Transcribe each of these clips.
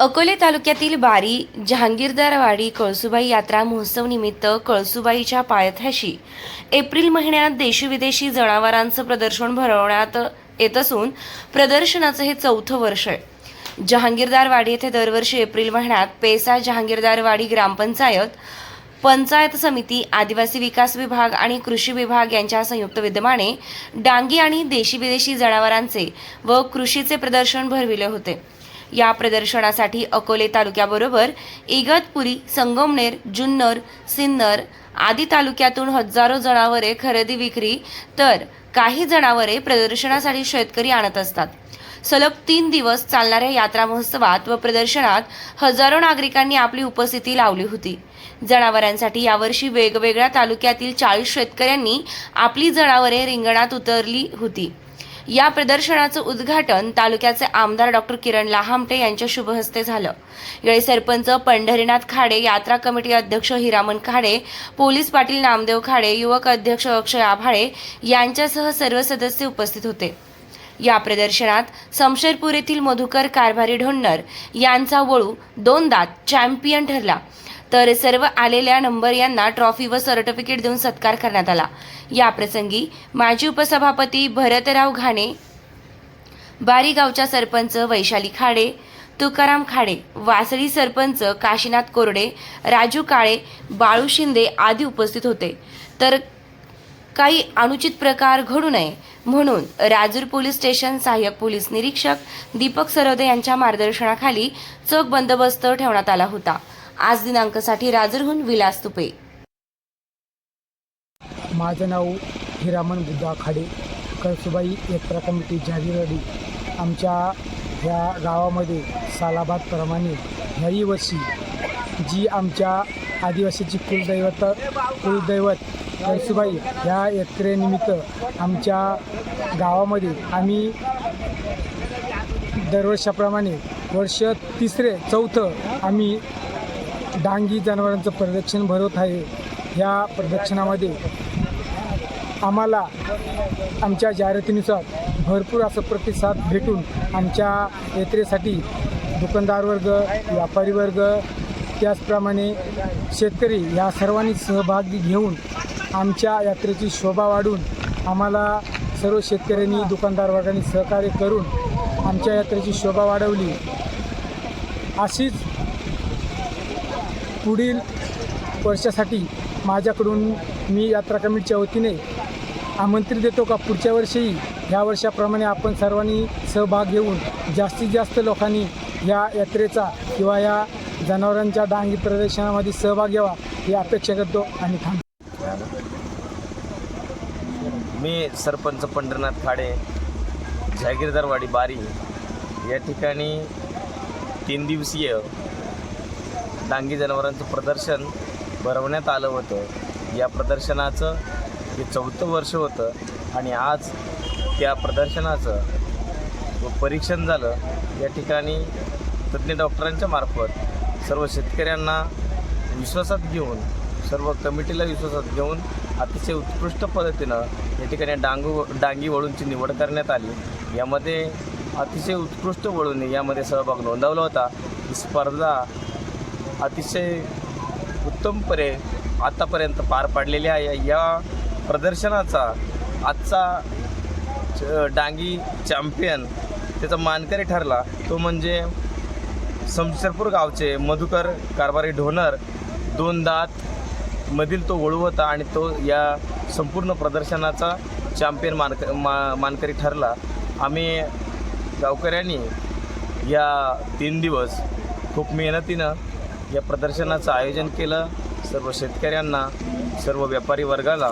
अकोले तालुक्यातील बारी जहांगीरदारवाडी कळसुबाई यात्रा महोत्सव निमित्त कळसुबाईच्या पायथ्याशी एप्रिल महिन्यात देशी विदेशी जनावरांचं प्रदर्शन भरवण्यात येत असून प्रदर्शनाचं हे चौथं वर्ष आहे. जहांगीरदारवाडी येथे दरवर्षी एप्रिल महिन्यात पेसा जहांगीरदारवाडी ग्रामपंचायत पंचायत समिती आदिवासी विकास विभाग आणि कृषी विभाग यांच्या संयुक्त विद्यमाने डांगी आणि देशी विदेशी जनावरांचे व कृषीचे प्रदर्शन भरविले होते. या प्रदर्शनासाठी अकोले तालुक्याबरोबर इगतपुरी संगमनेर जुन्नर सिन्नर आदी तालुक्यातून हजारो जनावरे खरेदी विक्री तर काही जनावरे प्रदर्शनासाठी शेतकरी आणत असतात. सलग तीन दिवस चालणाऱ्या यात्रा महोत्सवात व प्रदर्शनात हजारो नागरिकांनी आपली उपस्थिती लावली होती. जनावरांसाठी यावर्षी वेगवेगळ्या तालुक्यातील चाळीस शेतकऱ्यांनी आपली जनावरे रिंगणात उतरली होती. या प्रदर्शनाचं उद्घाटन तालुक्याचे आमदार डॉक्टर किरण लहामटे यांच्या शुभहस्ते झालं. यावेळी सरपंच पंढरीनाथ खाडे यात्रा कमिटी अध्यक्ष हिरामन खाडे पोलीस पाटील नामदेव खाडे युवक अध्यक्ष अक्षय आभाळे यांच्यासह सर्व सदस्य उपस्थित होते. या प्रदर्शनात समशेरपूर येथील मधुकर कारभारी ढोन्नर यांचा वळू दोन दात चॅम्पियन ठरला. तर सर्व आलेल्या नंबर यांना ट्रॉफी व सर्टिफिकेट देऊन सत्कार करण्यात आला. या प्रसंगी माजी उपसभापती भरतराव घाणे बारी गावच्या सरपंच वैशाली खाडे तुकाराम खाडे वासळी सरपंच काशीनाथ कोरडे राजू काळे बाळू शिंदे आदी उपस्थित होते. तर काही अनुचित प्रकार घडू नये म्हणून राजूर पोलीस स्टेशन सहाय्यक पोलीस निरीक्षक दीपक सरोदे यांच्या मार्गदर्शनाखाली चोख बंदोबस्त ठेवण्यात आला होता. आज दिनांकसाठी राजरहून विलास तुपे. माझं नाव हिरामन बुद्धा खाडे कळसुबाई यात्रा कमिटी जागीरवाडी. आमच्या ह्या गावामध्ये सालाबादप्रमाणे ह्याही वर्षी जी आमच्या आदिवासीची कुलदैवत कुलदैवत कळसुबाई ह्या यात्रेनिमित्त आमच्या गावामध्ये आम्ही दरवर्षाप्रमाणे वर्ष तिसरे चौथं आम्ही डांगी जनावरांचं प्रदक्षिण भरवत आहे. ह्या प्रदक्षिणामध्ये आम्हाला आमच्या जाहिरातीनुसार भरपूर असं प्रतिसाद भेटून आमच्या यात्रेसाठी दुकानदार वर्ग व्यापारी वर्ग त्याचप्रमाणे शेतकरी या सर्वांनी सहभाग घेऊन आमच्या यात्रेची शोभा वाढून आम्हाला सर्व शेतकऱ्यांनी दुकानदार वर्गाने सहकार्य करून आमच्या यात्रेची शोभा वाढवली. अशीच पुढील वर्षासाठी माझ्याकडून मी यात्रा कमिटीच्या वतीने आमंत्रित देतो का? पुढच्या वर्षीही ह्या वर्षाप्रमाणे आपण सर्वांनी सहभाग घेऊन जास्तीत जास्त लोकांनी या यात्रेचा किंवा या जनावरांच्या डांगी प्रदर्शनामध्ये सहभाग घ्यावा ही अपेक्षा करतो आणि थांबतो मी सरपंच पंढरनाथ खाडे जागीरदारवाडी बारी. या ठिकाणी तीन दिवसीय डांगी जनावरांचं प्रदर्शन भरवण्यात आलं होतं. या प्रदर्शनाचं हे चौथं वर्ष होतं आणि आज त्या प्रदर्शनाचं परीक्षण झालं. या ठिकाणी तज्ज्ञ डॉक्टरांच्या मार्फत सर्व शेतकऱ्यांना विश्वासात घेऊन सर्व कमिटीला विश्वासात घेऊन अतिशय उत्कृष्ट पद्धतीनं या ठिकाणी डांगू डांगी वळूंची निवड करण्यात आली. यामध्ये अतिशय उत्कृष्ट वळूंनी यामध्ये सहभाग नोंदवला होता. ही स्पर्धा अतिशय उत्तमपणे आतापर्यंत पार पाडलेली आहे. या प्रदर्शनाचा आजचा च- डांगी चॅम्पियन त्याचा मानकरी ठरला. तो म्हणजे समशेरपूर गावचे मधुकर कारभारी ढोनर. दोन दात मधील तो वळू आणि तो या संपूर्ण प्रदर्शनाचा चॅम्पियन मानक मा मानकरी ठरला. आम्ही गावकऱ्यांनी या तीन दिवस खूप मेहनतीनं या प्रदर्शनाचं आयोजन केलं. सर्व शेतकऱ्यांना सर्व व्यापारी वर्गाला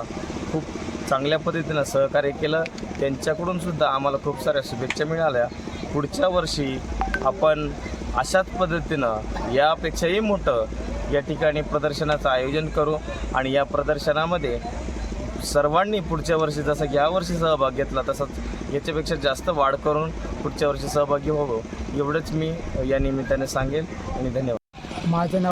खूप चांगल्या पद्धतीनं सहकार्य केलं. त्यांच्याकडून सुद्धा आम्हाला खूप साऱ्या शुभेच्छा मिळाल्या. पुढच्या वर्षी आपण अशाच पद्धतीनं यापेक्षाही मोठं या ठिकाणी प्रदर्शनाचं आयोजन करू आणि या प्रदर्शनामध्ये सर्वांनी पुढच्या वर्षी जसं की यावर्षी सहभाग घेतला तसंच याच्यापेक्षा जास्त वाढ करून पुढच्या वर्षी सहभागी व्हावं एवढंच मी या निमित्ताने सांगेन आणि धन्यवाद. माझं नाव